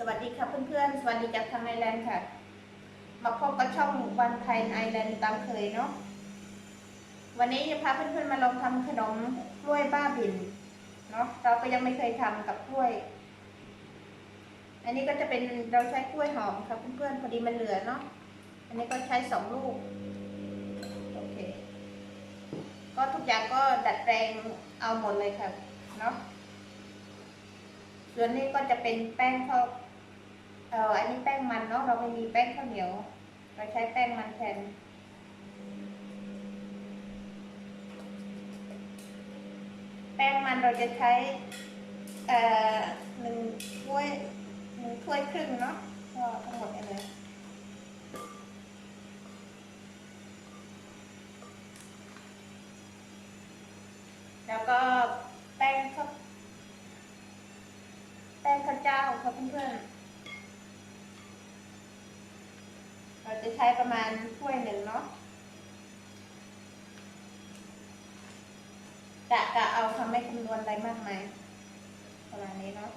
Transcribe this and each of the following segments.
สวัสดีค่ะเพื่อนๆ สวัสดีจากทางไอแลนด์ค่ะ มาพบกับช่องวันไทยไอแลนด์ตามเคยเนาะ วันนี้จะพาเพื่อนๆมาลองทำขนมกล้วยบ้าบินเนาะ เราก็ยังไม่เคยทำกับกล้วย อันนี้ก็จะเป็นเราใช้กล้วยหอมครับเพื่อนๆ พอดีมันเหลือเนาะ อันนี้ก็ใช้สองลูก โอเค ก็ทุกอย่างก็ดัดแปลงเอาหมดเลยครับเนาะ ส่วนนี้ก็จะเป็นแป้งข้าว เนาะเราไม่มีแป้งข้าวเหนียว เราใช้แป้งมันแทนแป้งมันเราจะใช้เอ่อหนึ่งถ้วยหนึ่งถ้วยครึ่งเนาะก็ทั้งหมดเลยแล้วก็แป้งข้าวแป้งข้าวเจ้าค่ะเพื่อนๆ เรา จะใช้ประมาณถ้วยหนึ่งเนาะกะกะเอาทำไม่คำนวณอะไรมากมายประมาณนี้เนาะ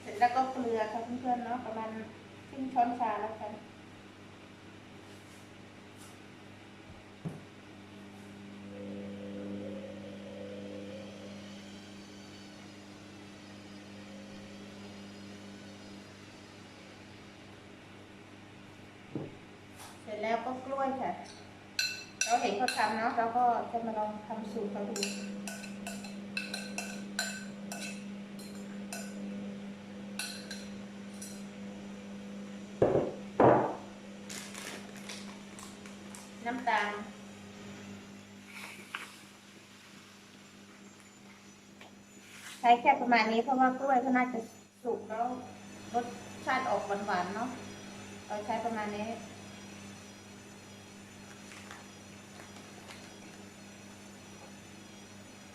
เสร็จแล้วก็เกลือค่ะเพื่อนๆเนาะประมาณครึ่งช้อนชาแล้วกัน แล้วก็กล้วยค่ะ เราเห็นเขาทำเนาะเราก็จะมาลองทำสูตรเขาดูน้ำตาลใช้แค่ประมาณนี้เพราะว่ากล้วยก็น่าจะสุกแล้วรสชาติออกหวานๆเนาะเราใช้ประมาณนี้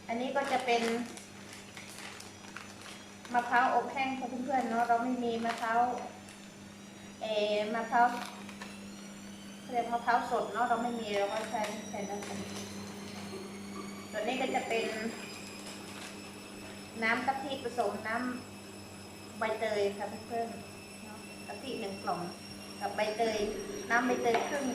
อันนี้ก็จะเป็นมะพร้าวอบแห้งค่ะเพื่อนๆเนาะเราไม่มีมะพร้าวเอมะพร้าวเรียกมะพร้าวสดเนาะเราไม่มีเราก็ใช้แทนนั้นกันส่วนนี้ก็จะเป็น น้ำกะทิผสมน้ำใบเตยค่ะเพื่อนๆกะทิหนึ่งกล่องกับใบเตย น้ำใบเตยครึ่ง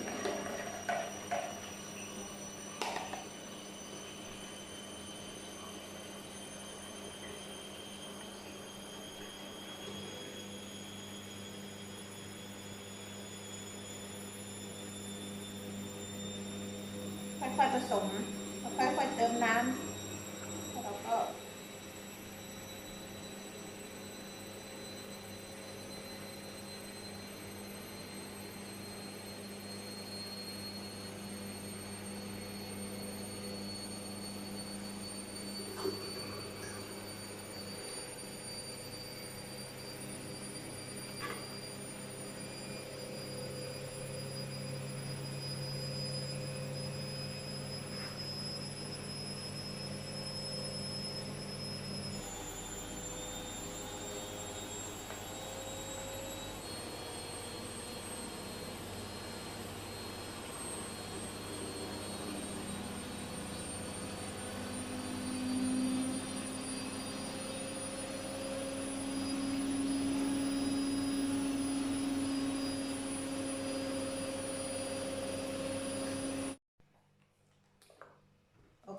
ค่อยๆผสมค่อยๆเติมน้ำแล้วเราก็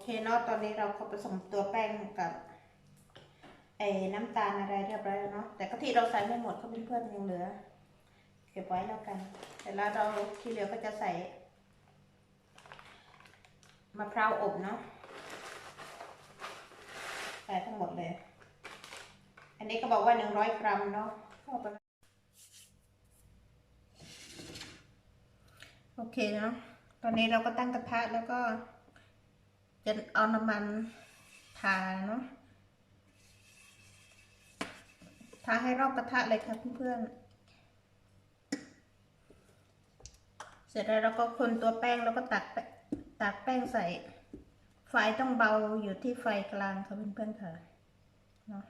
เคเนาะตอนนี้เราก็ผสมตัวแป้งกับไอ้น้ำตาลอะไรเรียบร้อยแล้วเนาะแต่กะทิเราใส่ไม่หมดก็เพื่อนๆยังเหลือ เก็บไว้แล้วกัน แต่แล้วเราที่เหลือก็จะใส่มะพร้าวอบเนาะใส่ทั้งหมดเลย อันนี้ก็บอกว่าหนึ่งร้อยกรัมเนาะโอเคเนาะตอนนี้เราก็ตั้งกระทะแล้วก็ จะเอาน้ำมันทาเนาะทาให้รอบกระทะเลยค่ะเพื่อนๆ เสร็จแล้วเราก็คนตัวแป้งแล้วก็ตักแป้งตักแป้งใส่ ไฟต้องเบาอยู่ที่ไฟกลางค่ะเพื่อนๆค่ะเนาะ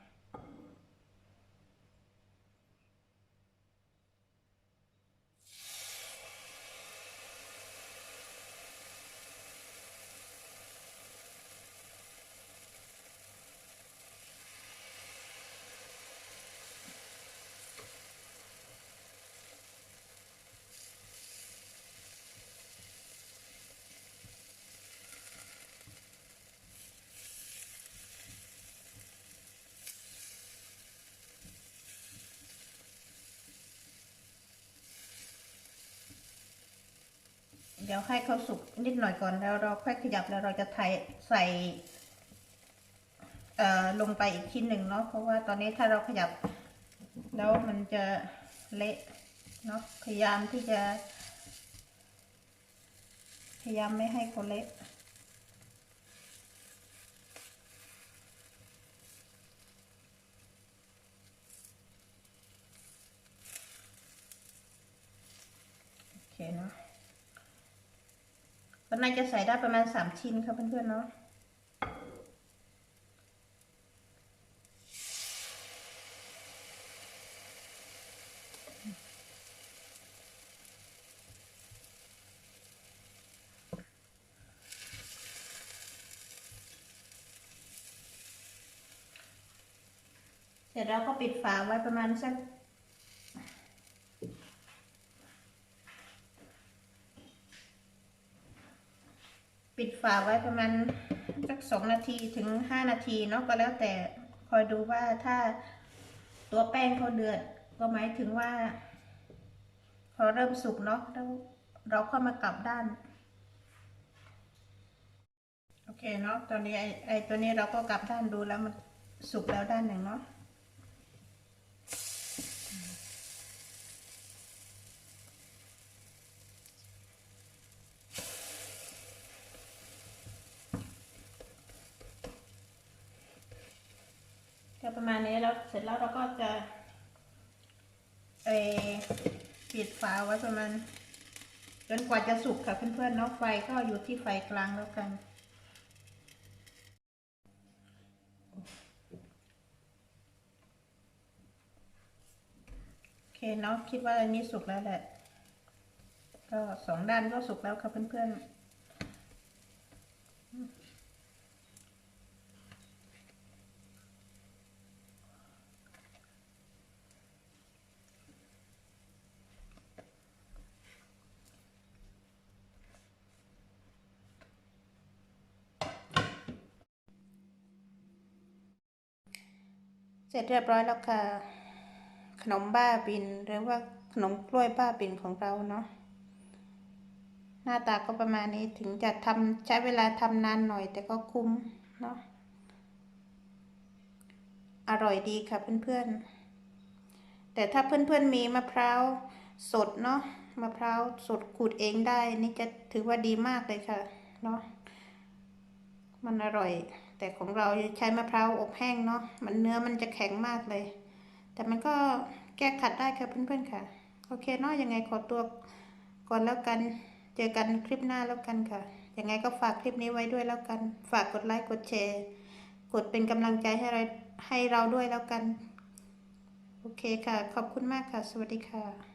เดี๋ยวให้เขาสุกนิดหน่อยก่อนแล้วเราค่อยขยับแล้วเราจะไทยใส่ลงไปอีกชิ้นหนึ่งเนาะเพราะว่าตอนนี้ถ้าเราขยับ แล้วมันจะเละเนาะพยายามที่จะ พยายามไม่ให้เขาเละโอเคเนาะ วันนี้จะใส่ได้ประมาณสามชิ้นครับเพื่อนๆเนาะเสร็จแล้วก็ปิดฝาไว้ประมาณสัก ฝาไว้ประมาณสักสองนาทีถึงห้านาทีเนาะก็แล้วแต่คอยดูว่าถ้าตัวแป้งเขาเดือด ก็หมายถึงว่าพอเริ่มสุกเนาะแล้วเราก็มากลับด้าน โอเคเนาะตอนนี้ไอไอตัวนี้เราก็กลับด้านดูแล้วมันสุกแล้วด้านหนึ่งเนาะ ก็ประมาณ นี้แล้วเสร็จแล้วเราก็จะเอปิดฝาไว้ประมาณจนกว่าจะสุกค่ะเพื่อนๆเนาะไฟก็อยู่ที่ไฟกลางแล้วกัน โอเคเนาะคิดว่าอันนี้สุกแล้วแหละ ก็สองด้านก็สุกแล้วค่ะเพื่อนๆ เสร็จเรียบร้อยแล้วค่ะ ขนมบ้าบินหรือว่าขนมกล้วยบ้าบินของเราเนาะหน้าตาก็ประมาณนี้ถึงจะทำใช้เวลาทำนานหน่อยแต่ก็คุ้มเนาะอร่อยดีค่ะเพื่อนๆ แต่ถ้าเพื่อนๆมีมะพร้าวสดเนาะมะพร้าวสดขูดเองได้ นี่จะถือว่าดีมากเลยค่ะเนาะมันอร่อย แต่ของเราใช้มะพร้าวอบแห้งเนาะมันเนื้อมันจะแข็งมากเลย แต่มันก็แก้ขัดได้ค่ะเพื่อนๆค่ะ โอเคเนาะยังไงขอตัวก่อนแล้วกัน เจอกันคลิปหน้าแล้วกันค่ะ ยังไงก็ฝากคลิปนี้ไว้ด้วยแล้วกัน ฝากกดไลค์กดแชร์ กดเป็นกำลังใจให้เราให้เราด้วยแล้วกัน โอเคค่ะ ขอบคุณมากค่ะ สวัสดีค่ะ